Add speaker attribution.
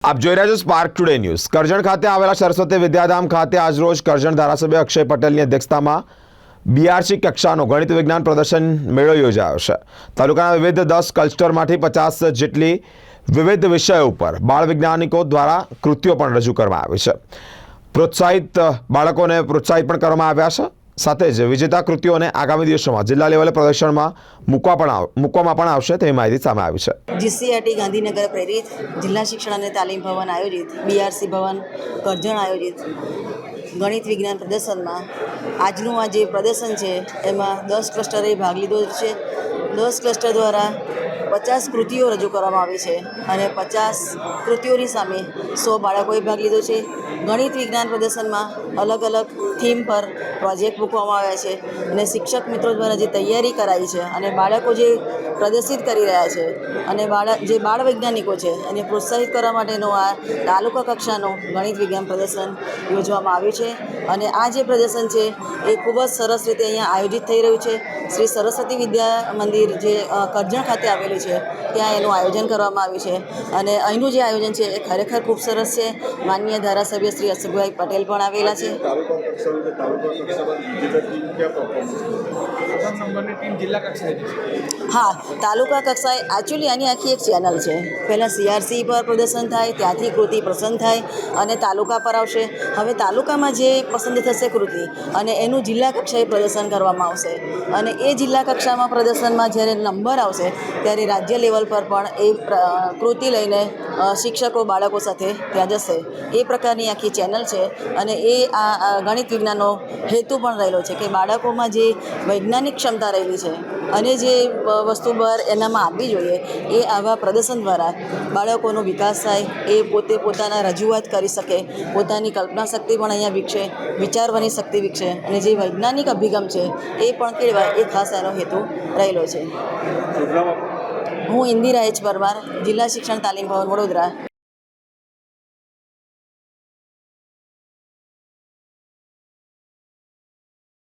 Speaker 1: આપ જોઈ રહ્યા છો સ્પાર્ક ટુડે ન્યૂઝ કરજણ ખાતે આવેલા સરસ્વતી વિદ્યાધામ ખાતે આજરોજ કરજણ ધારાસભ્ય અક્ષય પટેલની અધ્યક્ષતામાં બીઆરસી કક્ષાનો ગણિત વિજ્ઞાન પ્રદર્શન મેળો યોજાયો છે. તાલુકાના વિવિધ દસ ક્લસ્ટરમાંથી પચાસ જેટલી વિવિધ વિષયો ઉપર બાળ વૈજ્ઞાનિકો દ્વારા કૃત્યો પણ રજૂ કરવામાં આવી છે. પ્રોત્સાહિત બાળકોને પ્રોત્સાહિત પણ કરવામાં આવ્યા છે. સાથે જ વિજેતા કૃતિઓને આગામી દિવસોમાં જિલ્લા લેવલે પ્રદર્શનમાં મૂકવા પણ મૂકવામાં પણ આવશે તેવી માહિતી સામે આવી છે.
Speaker 2: જીસીઆરટી ગાંધીનગર પ્રેરિત જિલ્લા શિક્ષણ અને તાલીમ ભવન આયોજિત, બીઆરસી ભવન કરજણ આયોજિત, ગણિત વિજ્ઞાન પ્રદર્શનમાં આજનું આ જે પ્રદર્શન છે, એમાં દસ ક્લસ્ટરે ભાગ લીધો છે. દસ ક્લસ્ટર દ્વારા પચાસ કૃતિઓ રજૂ કરવામાં આવી છે અને પચાસ કૃતિઓની સામે સો બાળકોએ ભાગ લીધો છે. ગણિત વિજ્ઞાન પ્રદર્શનમાં અલગ અલગ થીમ પર પ્રોજેક્ટ મૂકવામાં આવ્યા છે અને શિક્ષક મિત્રો દ્વારા જે તૈયારી કરાઈ છે અને બાળકો જે પ્રદર્શિત કરી રહ્યા છે અને બાળક જે બાળ વૈજ્ઞાનિકો છે એને પ્રોત્સાહિત કરવા માટેનો આ તાલુકા કક્ષાનો ગણિત વિજ્ઞાન પ્રદર્શન યોજવામાં આવ્યું છે અને આ જે પ્રદર્શન છે એ ખૂબ જ સરસ રીતે અહીંયા આયોજિત થઈ રહ્યું છે. શ્રી સરસ્વતી વિદ્યા મંદિર જે કરજણ ખાતે આવેલું છે. ત્યાં એનું આયોજન કરવામાં આવ્યું છે. અને અહીંનું જે આયોજન છે એ ખરેખર ખૂબ સરસ છે. માનનીય ધારાસભ્ય શ્રી અશોકભાઈ પટેલ પણ આવેલા છે. હા તાલુકા કક્ષાએ એકચ્યુઅલી આની આખી એક ચેનલ છે. પહેલાં સીઆરસી પર પ્રદર્શન થાય ત્યાંથી કૃતિ પસંદ થાય અને તાલુકા પર આવશે. હવે તાલુકામાં જે પસંદ થશે કૃતિ અને એનું જિલ્લા કક્ષાએ પ્રદર્શન કરવામાં આવશે. અને એ જિલ્લા કક્ષામાં પ્રદર્શનમાં જ્યારે નંબર આવશે ત્યારે રાજ્ય લેવલ પર પણ એ કૃતિ લઈને શિક્ષકો, બાળકો સાથે ત્યાં જશે. એ પ્રકારની આખી ચેનલ છે અને એ આ ગણિત વિજ્ઞાનનો હેતુ પણ રહેલો છે કે બાળકોમાં જે વૈજ્ઞાનિક ક્ષમતા રહેલી છે અને જે વસ્તુ બહાર એનામાં આપવી જોઈએ, એ આવા પ્રદર્શન દ્વારા બાળકોનો વિકાસ થાય, એ પોતે પોતાના રજૂઆત કરી શકે, પોતાની કલ્પના શક્તિ પણ અહીંયા વિકસે, વિચારવાની શક્તિ વિકસે અને જે વૈજ્ઞાનિક અભિગમ છે એ પણ કેળવાય એ ખાસ એનો હેતુ રહેલો છે. હું ઇન્દિરા એચ પરમાર જિલ્લા શિક્ષણ તાલીમ ભવન વડોદરા.